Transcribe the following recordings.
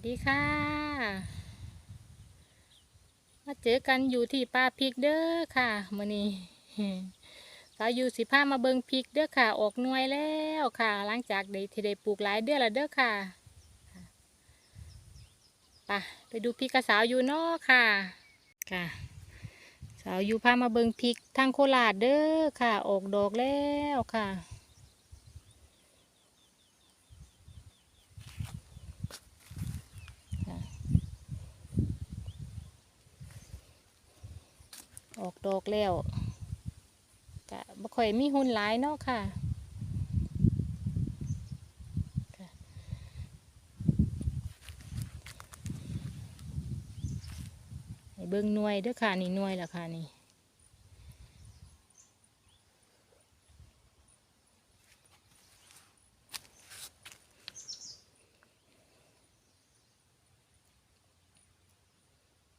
วัสดีค่ะ มาเจอกันอยู่ที่ป่าพริกเด้อค่ะมื้อนี้สาวอยู่สิพามาเบิงพริกเด้อค่ะ ออกหน่วยแล้วค่ะ หลังจากได้ที่ได้ปลูกหลายเดือนแล้วเด้อค่ะไปไปดูพริกกับสาวอยู่นอค่ะค่ะ สาวอยู่พามาเบิงพริกทางโคราชเด้อค่ะ ออกดอกแล้วค่ะ ออกดอกแล้วกะบ่ค่อยมีหุ่นหลายเนาะค่ะเบิ่งหน่วยเด้อค่ะนี่หน่วยละค่ะนี่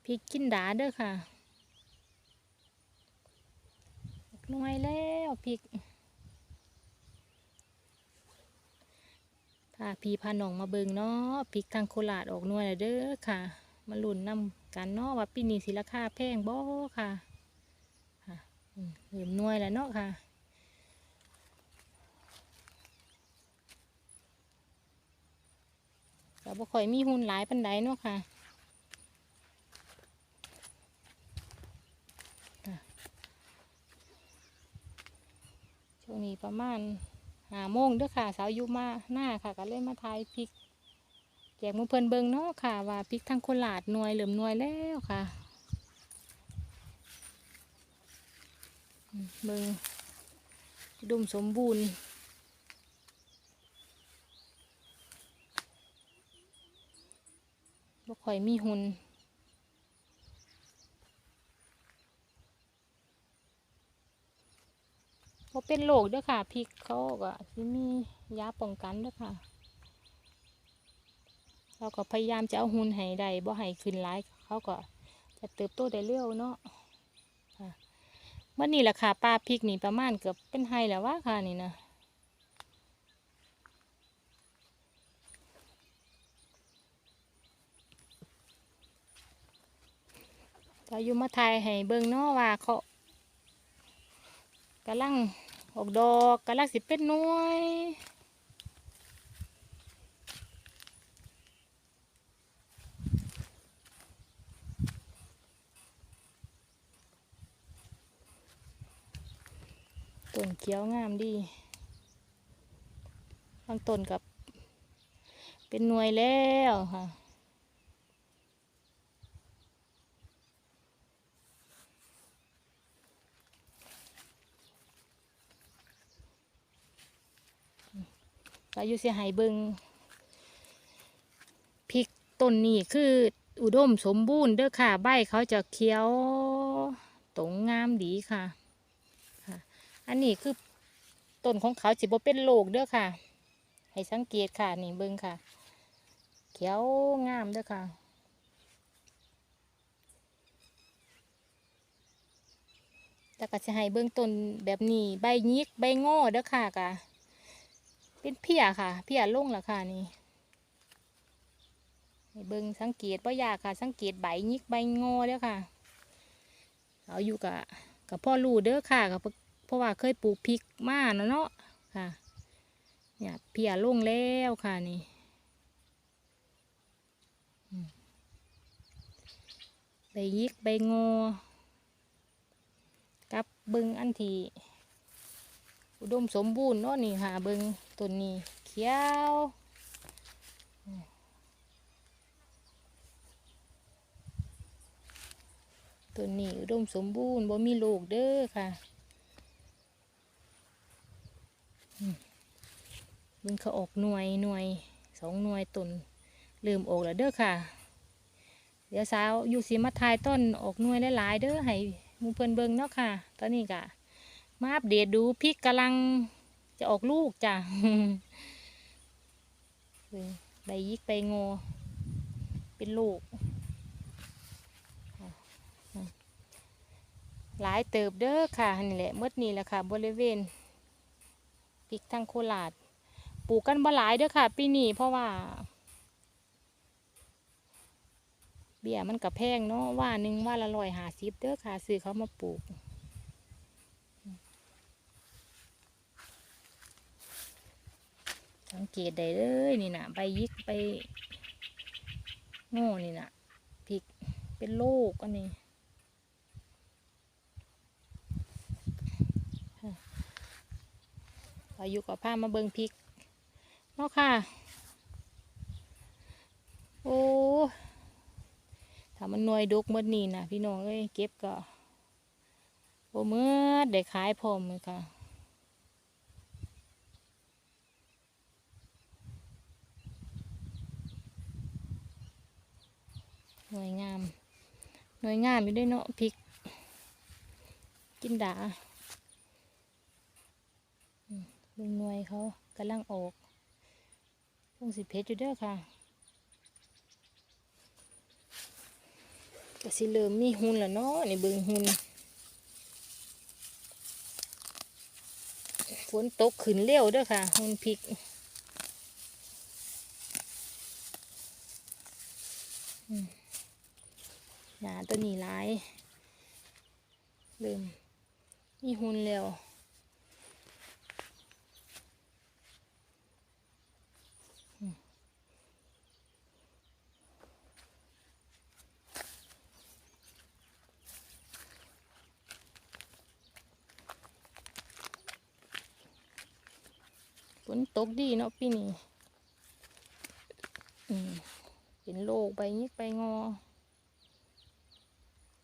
พริกจินดาเด้อค่ะ หน่วยแล้วพริกพาพี่พาน้องมาเบิงเนาะพริกทางโคราชออกหน่วยแล้วเด้อค่ะ มาลุ่นนำกันเนาะว่าปีนี้สิราคาแพงบ่ค่ะค่ะอืมเริ่มหน่วยแล้วเนาะค่ะก็บ่ค่อยมีหุ่นหลายปันใดเนาะค่ะ ช่วงนี้ประมาณหาโมงเด้อค่ะ สาวอยุมาหน้าค่ะ ก็เลยมาทายพริกแจกมือเพิ่นเบิงเนาะค่ะ ว่าพริกทางโคราชหน่วยเหลื่อมหน่วยแล้วค่ะเบิงดุมสมบูรณ์บ่ค่อยมีหุ่น พอเป็นโรคด้อค่ะพริกเขาก็สิมียาป้องกันด้อค่ะ เราก็พยายามจะเอาหุ่นให้ได้บ่ให้ขึ้นร้ายเขาก็จะเติบโตได้เร็วเนาะเมื่อนี้แหละค่ะปลาพริกนี่ประมาณเกือบเป็นไฮแล้วว่าค่ะนี่นะก็อยู่มาไทยให้เบิ่งเนาะว่าเขา กำลังออกดอกกำลังสิเป็นหน่วยต้นเขียวงามดีบางต้นกับเป็นหน่วยแล้วค่ะ ก็อยู่เสียหายเบิงพริกต้นนี้คืออุดมสมบูรณ์เด้อค่ะ ใบเขาจะเขียวตรงงามดีค่ะค่ะ อันนี้คือต้นของเขาจิบ่เป็นโรคเด้อค่ะ ให้สังเกตค่ะนี่เบิงค่ะ เขียวงามเด้อค่ะ แต่ก็จะให้เบื้องต้นแบบนี้ใบยิกใบงอเด้อค่ะกะ เป็นเพียค่ะ เพียลุ่งล้วค่ะนี่เบิ่งสังเกตว่ายากค่ะ สังเกตใบยิกใบงอเด้อค่ะเอาอยู่กับกับพ่อรูเด้อค่ะกับเพราะว่าเคยปลูกพริกมาเนาะเนาะค่ะ เนี่ยเพียลุ่งแล้วค่ะนี่ใบยิกใบงอกับเบิ่งอันที่ อุดมสมบูรณ์เนาะนี่ค่ะเบิงต้นนี้เขียวต้นนี้อุดมสมบูรณ์บ่มีโรคเด้อค่ะเบิ่งเขาออกหน่วยหน่วยสองหน่วยต้นเริ่มออกแล้วเด้อค่ะ เดี๋ยวสาวอยู่สีมาทายต้นออกหน่วยหลายๆเด้อให้มูเพิ่นเบิงเนาะค่ะ ตอนนี้กะ มาอัปเดตดูพริกกำลังจะออกลูกจ้ะใบยิกใบงอเป็นลูก หลายเติบเด้อค่ะนี่แหละเมื่อนี้แหละค่ะ บริเวณพริกทางโคราชปลูกกันบ่หลายเด้อค่ะปีนี้เพราะว่า เบี้ยมันกับแพงเนาะว่าหนึ่งว่าละร้อยหาสิบเด้อค่ะซื้อเขามาปลูก สังเกตได้เลยนี่นะใบยิกใบโง่นี่นะพริกเป็นโรคอันนี้อายุกับผ้ามาเบิงพริกเนาะค่ะ โอ้ถ้ามันหน่วยดกเมื่อนี่นะพี่น้องเอ้ยเก็บก็โอ้เมื่อได้ขายพร้อมเลยค่ะ หน่วยงาม หน่วยงามอยู่ด้วยเนาะพริกกินดาอืมเบิ่งหน่วยเขากำลังออกเพิ่งสิเพชรอยู่เด้อค่ะก็สิเริ่มมีหุ่นแล้วเนาะนี่เบิ่งหุ่นฝนตกขึ้นเร็วเด้อค่ะหุ่นพริก หนา ตัวนี้ร้ายเริ่มมีหุ่นแล้วฝนตกดีเนาะปีนี้เป็นโรคใบยิกใบงอ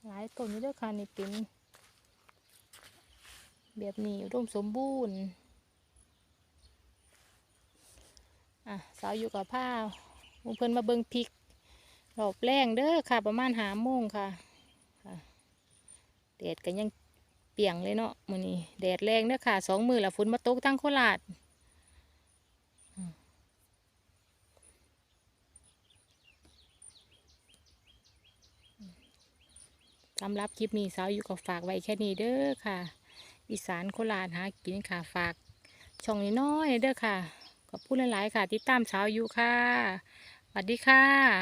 หลายต้นนี่เด้อค่ะนี่เป็นแบบนี้อุดมสมบูรณ์ อะสาวอยู่กับผ้าเพิ่อนมาเบิงพริกรอบแรงเด้อค่ะ ประมาณหาโมงค่ะค่ะแดดก็ยังเปียงเลยเนาะมื้อนี้แดดแรงเด้อค่ะสองมือละฝนมาตกทั้งโคราช สำหรับคลิปนี้สาวอยู่ก็ฝากไว้แค่นี้เด้อค่ะ อีสานโคราชหากินค่ะฝาก ช่องน้อยๆเด้อค่ะขอบคุณหลายๆค่ะ ติดตามสาวอยู่ค่ะสวัสดีค่ะ